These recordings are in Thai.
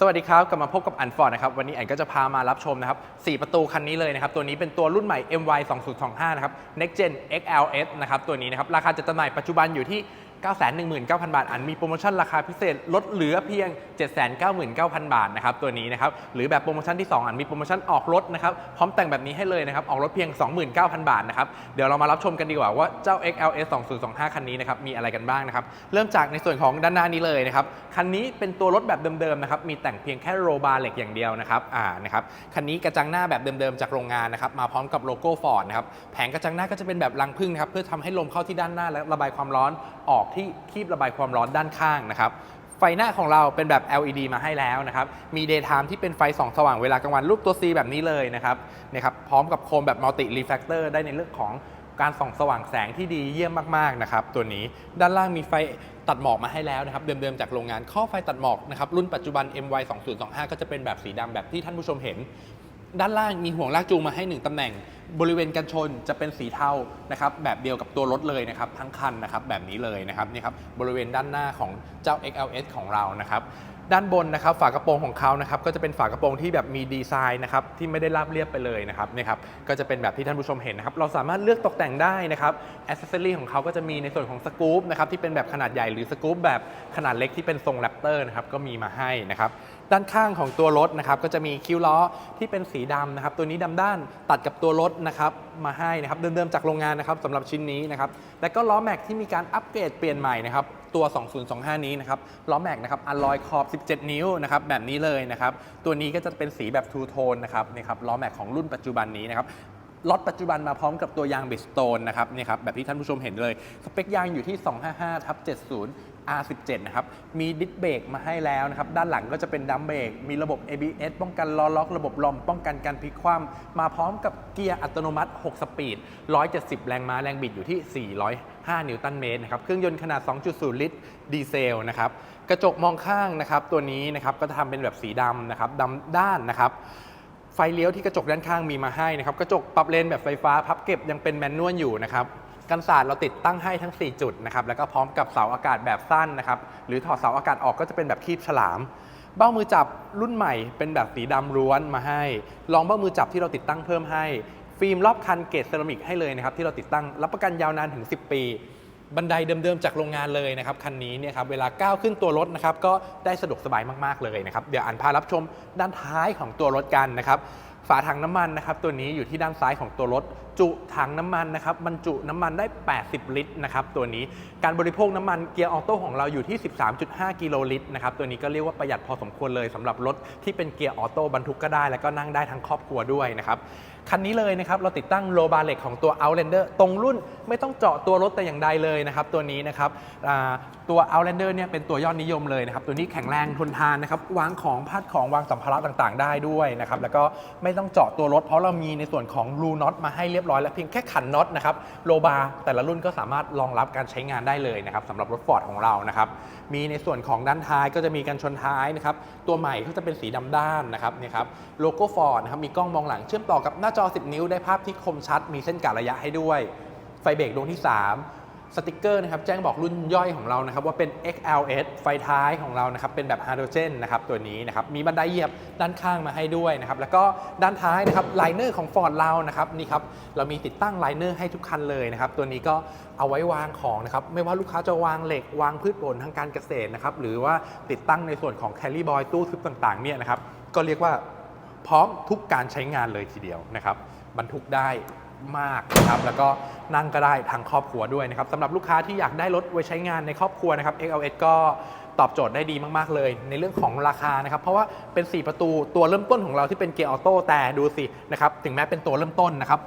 สวัสดีครับ กลับมาพบกับอันฟอร์ดนะครับ วันนี้อันก็จะพามารับชมนะครับ 4 ประตูคันนี้เลยนะครับ ตัวนี้เป็นตัวรุ่นใหม่ MY 2025 นะครับ Next Gen XLS นะครับ ตัวนี้นะครับ ราคาจัดจำหน่ายปัจจุบันอยู่ที่ 919,000 บาท อันมีโปรโมชั่นราคาพิเศษลดเหลือเพียง 799,000 บาทนะครับตัวนี้นะครับหรือแบบโปรโมชั่นที่ 2 อันมีโปรโมชั่นออกรถนะครับพร้อมแต่งแบบนี้ให้เลยนะครับออกรถเพียง 29,000 บาทนะครับเดี๋ยวเรามารับชมกันดีกว่าว่าเจ้า XLS 2025 คันนี้นะครับมีอะไรกันบ้างนะครับเริ่มจากในส่วนของด้านหน้านี้เลยนะครับคันนี้เป็นตัวรถแบบเดิมๆนะครับมีแต่งเพียงแค่โรบาร์เหล็กอย่างเดียวนะครับอ่านะครับคันนี้กระจังหน้าแบบเดิมๆจากโรงงานนะครับมาพร้อมกับโลโก้ฟอร์ดนะครับแผงกระจังหน้าก็จะเป็นแบบรังผึ้งนะครับเพื่อทำให้ลมเข้าที่ด้านหน้าและระบายความร้อนออกที่คีบระบายความร้อนด้านข้างนะครับไฟหน้าของเราเป็นแบบ LED มาให้แล้วนะครับ มี daytime ที่เป็นไฟส่องสว่างเวลากลางวันรูปตัว C แบบนี้เลยนะครับนี่ยครับ พร้อมกับโคมแบบ multi reflector ได้ในเรื่องของการส่องสว่างแสงที่ดีเยี่ยมมากๆนะครับตัวนี้ด้านล่างมีไฟตัดหมอกมาให้แล้วนะครับ เดิมๆจากโรงงานข้อไฟตัดหมอกนะครับรุ่นปัจจุบัน MY 2025ก็จะเป็นแบบสีดำแบบที่ท่านผู้ชมเห็น ด้านล่างมีห่วงลากจูงมาให้ 1ตำแหน่ง บริเวณกันชนจะเป็นสีเทานะครับแบบเดียวกับตัวรถเลยนะครับทั้งคันนะครับแบบนี้เลยนะครับนี่ครับบริเวณด้านหน้าของเจ้า XLS ของเรานะครับด้านบนนะครับฝากระโปรงของเขานะครับก็จะเป็นฝากระโปรงที่แบบมีดีไซน์นะครับที่ไม่ได้ราบเรียบไปเลยนะครับนี่ครับก็จะเป็นแบบที่ท่านผู้ชมเห็นนะครับเราสามารถเลือกตกแต่งได้นะครับอ c เซสซอรี่ของเขาก็จะมีในส่วนของสกู๊ปนะครับที่เป็นแบบขนาดใหญ่หรือสกู๊ปแบบขนาดเล็กที่เป็นทรงแรปเตอร์นะครับก็มีมาให้นะครับ ด้านข้างของตัวรถนะครับก็จะมีคิ้วล้อที่เป็นสีดำนะครับตัวนี้ดำด้านตัดกับตัวรถนะครับมาให้นะครับเดิมๆจากโรงงานนะครับสำหรับชิ้นนี้นะครับแล้วก็ล้อแม็กที่มีการอัปเกรดเปลี่ยนใหม่นะครับตัว 2025 นี้นะครับล้อแม็กนะครับอลลอยขอบ 17 นิ้วนะครับแบบนี้เลยนะครับตัวนี้ก็จะเป็นสีแบบทูโทนนะครับนี่ครับล้อแม็กของรุ่นปัจจุบันนี้นะครับ ล็อตปัจจุบันมาพร้อมกับตัวยางบิสโตนนะครับนี่ครับแบบที่ท่านผู้ชมเห็นเลย สเปคยางอยู่ที่ 255ทับ70 R17 นะครับ มีดิสเบรกมาให้แล้วนะครับ ด้านหลังก็จะเป็นดัมเบรก มีระบบ ABS ป้องกันล้อล็อก ระบบลมป้องกันการพลิกคว่ำมาพร้อมกับเกียร์อัตโนมัติ 6 สปีด 170 แรงม้า แรงบิดอยู่ที่ 405 นิวตันเมตรนะครับ เครื่องยนต์ขนาด 2.0 ลิตรดีเซลนะครับ กระจกมองข้างนะครับ ตัวนี้นะครับ ก็จะทำเป็นแบบสีดำนะครับดำด้านนะครับ ไฟเลี้ยวที่กระจกด้านข้างมีมาให้นะครับ กระจกปรับเลนแบบไฟฟ้าพับเก็บยังเป็นแมนนวลอยู่นะครับ กันศาสตร์เราติดตั้งให้ทั้ง 4 จุดนะครับ แล้วก็พร้อมกับเสาอากาศแบบสั้นนะครับ หรือถอดเสาอากาศออกก็จะเป็นแบบคีบฉลาม เบ้ามือจับรุ่นใหม่เป็นแบบสีดำล้วนมาให้ ลองเบ้ามือจับที่เราติดตั้งเพิ่มให้ ฟิล์มรอบคันเกรดเซรามิกให้เลยนะครับที่เราติดตั้งรับประกันยาวนานถึง 10 ปี บันไดเดิมๆจากโรงงานเลยนะครับคันนี้เนี่ยครับเวลาก้าวขึ้นตัวรถนะครับก็ได้สะดวกสบายมากๆเลยนะครับเดี๋ยวอ่านพารับชมด้านท้ายของตัวรถกันนะครับ ฝาถังน้ำมันนะครับตัวนี้อยู่ที่ด้านซ้ายของตัวรถ จุถังน้ำมันนะครับบรรจุน้ำมันได้ 80 ลิตรนะครับตัวนี้การบริโภคน้ำมันเกียร์ออโต้ของเราอยู่ที่ 13.5 กิโลลิตรนะครับตัวนี้ก็เรียกว่าประหยัดพอสมควรเลยสำหรับรถที่เป็นเกียร์ออโต้บรรทุกก็ได้ แล้วก็นั่งได้ทั้งครอบครัวด้วยนะครับคันนี้เลยนะครับเราติดตั้งโลบาร์เหล็กของตัว Outlander ตรงรุ่นไม่ต้องเจาะตัวรถแต่อย่างใดเลยนะครับตัวนี้นะครับตัว Outlander เนี่ยเป็นตัวยอดนิยมเลยนะครับตัวนี้แข็งแรงทนทานนะครับวางของพัดของวางสัมภาระต่างๆ ได้ด้วยนะครับแล้วก็ไม่ต้องเจาะตัวรถ เพราะเรามีในส่วนของรูน็อตมาให้เรียบร้อยแล้วเพียงแค่ขันน็อตนะครับโลบาร์แต่ละรุ่นก็สามารถรองรับการใช้งานได้เลยนะครับสำหรับรถฟอร์ดของเรานะครับมีในส่วนของด้านท้ายก็จะมีกันชนท้ายนะครับตัวใหม่ก็จะเป็นสีดำด้านนะครับนี่ครับโลโก้ฟอร์ดนะครับมีกล้องมองหลังเชื่อมต่อกับหน้าจอ 10 นิ้วได้ภาพที่คมชัด มีเส้นกะระยะให้ด้วย ไฟเบรกดวงที่ 3 สติกเกอร์นะครับแจ้งบอกรุ่นย่อยของเรานะครับว่าเป็น XLS ไฟท้ายของเรานะครับเป็นแบบไฮโดรเจนนะครับตัวนี้นะครับมีบันไดเหยียบด้านข้างมาให้ด้วยนะครับแล้วก็ด้านท้ายนะครับไลเนอร์ของ Ford เรานะครับนี่ครับเรามีติดตั้งไลเนอร์ให้ทุกคันเลยนะครับตัวนี้ก็เอาไว้วางของนะครับไม่ว่าลูกค้าจะวางเหล็กวางพืชผลทางการเกษตรนะครับหรือว่าติดตั้งในส่วนของแคลรี่บอยตู้ทึบต่างๆเนี่ยนะครับก็เรียกว่าพร้อมทุกการใช้งานเลยทีเดียวนะครับบรรทุกได้ มากนะครับแล้วก็นั่งก็ได้ทางครอบครัวด้วยนะครับสำหรับลูกค้าที่อยากได้รถไว้ใช้งานในครอบครัวนะครับ XLS ก็ตอบโจทย์ได้ดีมากๆเลย ในเรื่องของราคานะครับ เพราะว่าเป็น 4 ประตูตัวเริ่มต้นของเราที่เป็นเกียร์ออโต้แต่ดูสินะครับถึงแม้เป็นตัวเริ่มต้นนะครับ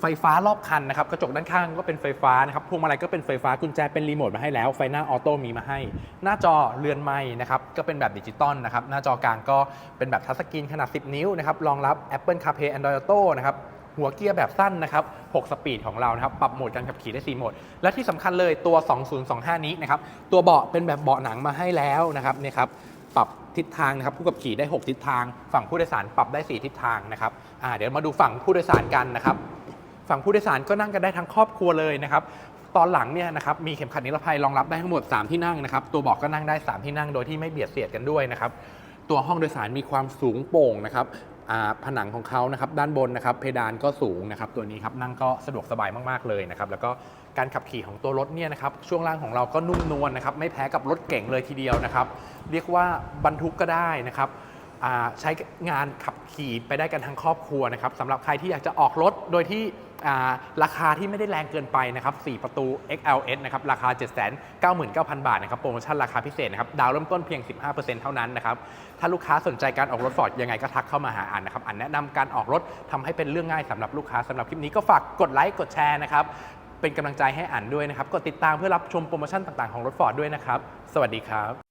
ไฟฟ้ารอบคันนะครับกระจกด้านข้างก็เป็นไฟฟ้านะครับพวงมาลัยก็เป็นไฟฟ้ากุญแจเป็นรีโมทมาให้แล้ว ไฟหน้าออโต้มีมาให้ หน้าจอเรือนไม้นะครับก็เป็นแบบดิจิตอลนะครับหน้าจอกลางก็เป็นแบบทัชสกรีนขนาด 10 นิ้วนะครับรองรับ Apple CarPlay Android Auto นะครับ หัวเกียร์แบบสั้นนะครับ 6 สปีดของเรานะครับ ปรับโหมดการขับขี่ได้ 4 โหมด และที่สำคัญเลยตัว 2025 นี้นะครับ ตัวเบาะเป็นแบบเบาะหนังมาให้แล้วนะครับเนี่ยครับ ปรับทิศทางนะครับ ผู้ขับขี่ได้ 6 ทิศทาง ฝั่งผู้โดยสารปรับได้ 4 ทิศทางนะครับอ่าเดี๋ยวมาดูฝั่งผู้โดยสารกันนะครับ ฝั่งผู้โดยสารก็นั่งกันได้ทั้งครอบครัวเลยนะครับตอนหลังเนี่ยนะครับมีเข็มขัดนิรภัยรองรับได้ทั้งหมด 3 ที่นั่งนะครับ ตัวเบอกก็นั่งได้ 3 ที่นั่งโดยที่ไม่เบียดเสียดกันด้วยนะครับ ตัวห้องโดยสารมีความสูงโป่งนะครับ ผนังของเขานะครับด้านบนนะครับเพดานก็สูงนะครับตัวนี้ครับนั่งก็สะดวกสบายมากๆเลยนะครับแล้วก็การขับขี่ของตัวรถเนี่ยนะครับช่วงล่างของเราก็นุ่มนวลนะครับไม่แพ้กับรถเก่งเลยทีเดียวนะครับ เรียกว่าบรรทุกก็ได้นะครับ ใช้งานขับขี่ไปได้กันทั้งครอบครัวนะครับสำหรับใครที่อยากจะออกรถโดยที่ราคาที่ไม่ได้แรงเกินไปนะครับ 4 ประตู XLS นะครับ ราคา 799,000 บาทนะครับ โปรโมชั่นราคาพิเศษนะครับ ดาวเริ่มต้นเพียง 15%เท่านั้นนะครับ ถ้าลูกค้าสนใจการออกรถฟอร์ดยังไงก็ทักเข้ามาหาอันนะครับ อันแนะนำการออกรถทำให้เป็นเรื่องง่ายสำหรับลูกค้าสำหรับคลิปนี้ก็ฝากกดไลค์ กดแชร์นะครับ เป็นกำลังใจให้อันด้วยนะครับ กดติดตามเพื่อรับชมโปรโมชั่นต่างๆของรถฟอร์ดด้วยนะครับ สวัสดีครับ